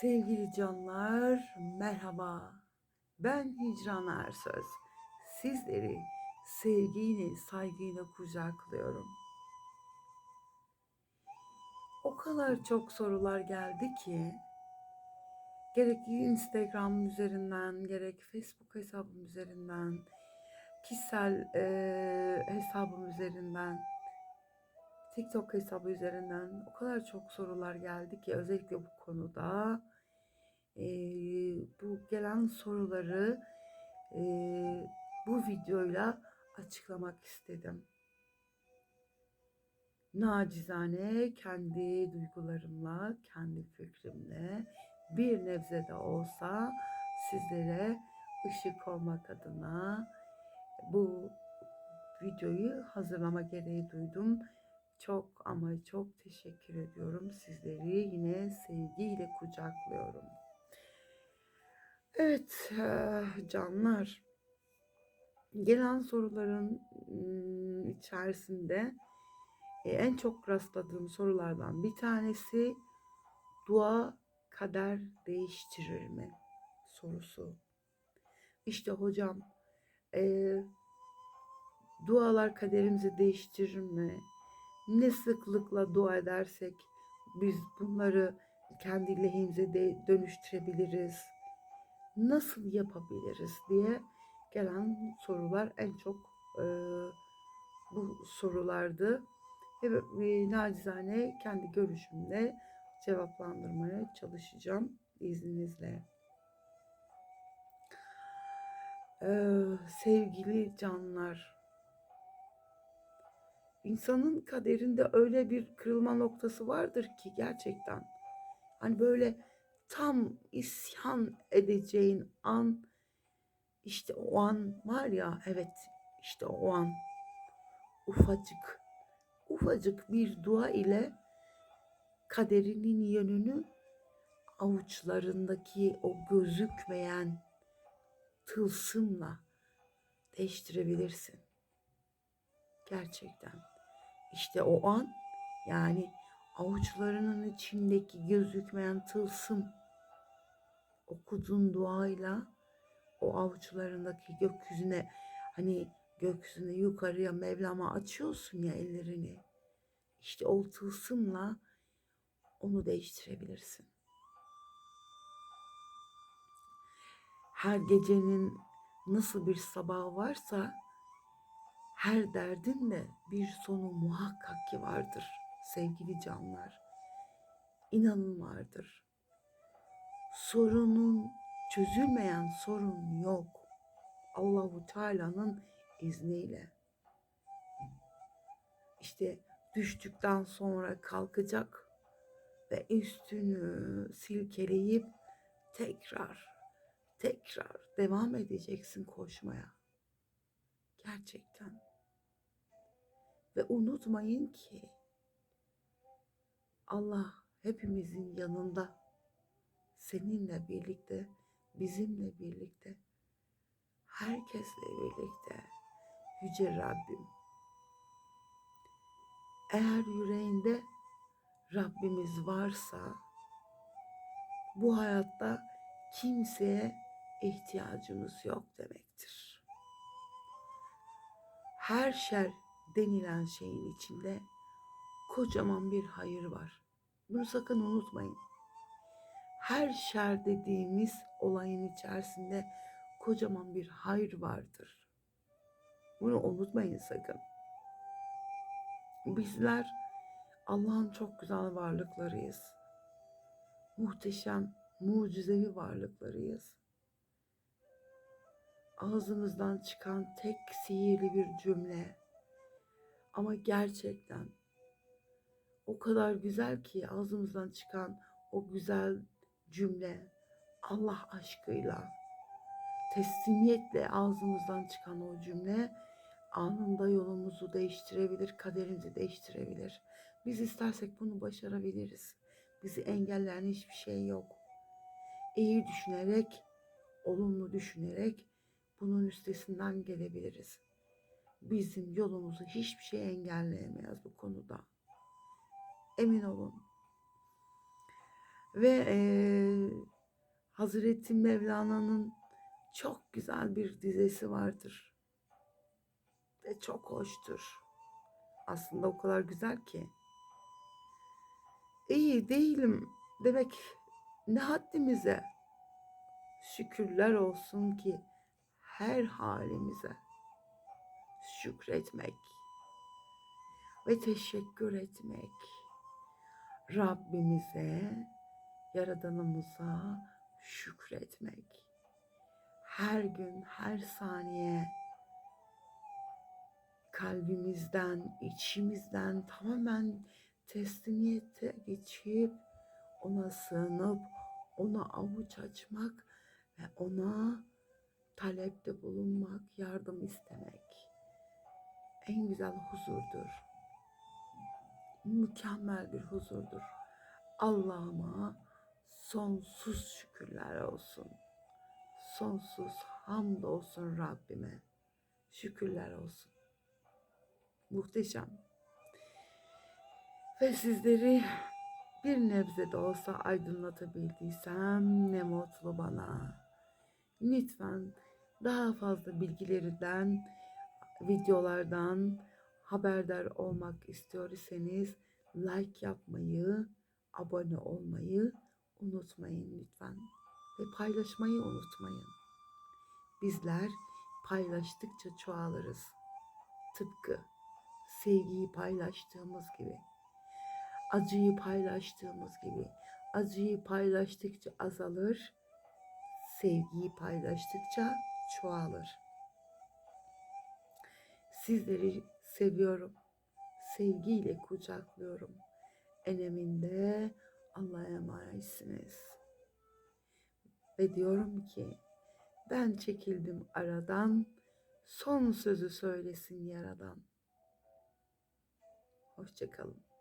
Sevgili canlar, merhaba. Ben Hicran Ersöz. Sizleri sevgiyle, saygıyla kucaklıyorum. O kadar çok sorular geldi ki, gerek Instagram üzerinden, gerek Facebook hesabım üzerinden, kişisel eee, hesabım üzerinden, TikTok hesabı üzerinden o kadar çok sorular geldi ki özellikle bu konuda eee, bu gelen soruları eee, bu videoyla açıklamak istedim. Nacizane kendi duygularımla, kendi fikrimle bir nebze de olsa sizlere ışık olmak adına bu videoyu hazırlama gereği duydum. Çok ama çok teşekkür ediyorum. Sizleri yine sevgiyle kucaklıyorum. Evet eh, canlar. Gelen soruların içerisinde e, en çok rastladığım sorulardan bir tanesi dua kader değiştirir mi sorusu. İşte hocam e, dualar kaderimizi değiştirir mi? Ne sıklıkla dua edersek biz bunları kendi lehimize de dönüştürebiliriz? Nasıl yapabiliriz diye gelen sorular en çok e, bu sorulardı. Ve e, nacizane kendi görüşümle cevaplandırmaya çalışacağım izninizle. Ee, sevgili canlar, insanın kaderinde öyle bir kırılma noktası vardır ki gerçekten. Hani böyle tam isyan edeceğin an, işte o an var ya, evet işte o an ufacık, ufacık bir dua ile kaderinin yönünü avuçlarındaki o gözükmeyen tılsımla değiştirebilirsin. Gerçekten. İşte o an yani avuçlarının içindeki gözükmeyen tılsım okuduğun duayla o avuçlarındaki gökyüzüne hani gökyüzüne yukarıya Mevlam'a açıyorsun ya ellerini. İşte o tılsımla onu değiştirebilirsin. Her gecenin nasıl bir sabahı varsa her derdin de bir sonu muhakkak ki vardır sevgili canlar. İnanın vardır. Sorunun çözülmeyen sorun yok. Allahu Teala'nın izniyle. İşte düştükten sonra kalkacak ve üstünü silkeleyip tekrar tekrar devam edeceksin koşmaya. Gerçekten. Ve unutmayın ki Allah hepimizin yanında seninle birlikte, bizimle birlikte, herkesle birlikte yüce Rabbim. Eğer yüreğinde Rabbimiz varsa bu hayatta kimseye ihtiyacımız yok demektir. Her şer denilen şeyin içinde kocaman bir hayır var. Bunu sakın unutmayın. Her şer dediğimiz olayın içerisinde kocaman bir hayır vardır. Bunu unutmayın sakın. Bizler Allah'ın çok güzel varlıklarıyız. Muhteşem, mucizevi varlıklarıyız. Ağzımızdan çıkan tek sihirli bir cümle. Ama gerçekten o kadar güzel ki ağzımızdan çıkan o güzel cümle Allah aşkıyla teslimiyetle ağzımızdan çıkan o cümle anında yolumuzu değiştirebilir, kaderimizi değiştirebilir. Biz istersek bunu başarabiliriz. Bizi engelleyen hiçbir şey yok. İyi düşünerek, olumlu düşünerek bunun üstesinden gelebiliriz. Bizim yolumuzu hiçbir şey engelleyemez bu konuda. Emin olun. Ve eee Hazreti Mevlana'nın çok güzel bir dizesi vardır. Ve çok hoştur. Aslında o kadar güzel ki. İyi değilim demek ne haddimize. Şükürler olsun ki her halimize şükretmek ve teşekkür etmek. Rabbimize, Yaradanımıza şükretmek. Her gün, her saniye kalbimizden, içimizden tamamen teslimiyete geçip ona sığınıp ona avuç açmak ve ona talepte bulunmak, yardım istemek en güzel huzurdur. Mükemmel bir huzurdur. Allah'ıma sonsuz şükürler olsun. Sonsuz hamd olsun Rabbime. Şükürler olsun. Muhteşem. Ve sizleri bir nebze de olsa aydınlatabildiysem ne mutlu bana. Lütfen daha fazla bilgilerden, videolardan haberdar olmak istiyorsanız like yapmayı, abone olmayı unutmayın lütfen. Ve paylaşmayı unutmayın. Bizler paylaştıkça çoğalırız. Tıpkı sevgiyi paylaştığımız gibi, acıyı paylaştığımız gibi, acıyı paylaştıkça azalır, sevgiyi paylaştıkça çoğalır. Sizleri seviyorum. Sevgiyle kucaklıyorum. Eneminde Allah'a emanetsiniz. Ve diyorum ki ben çekildim aradan son sözü söylesin yaradan. Hoşçakalın.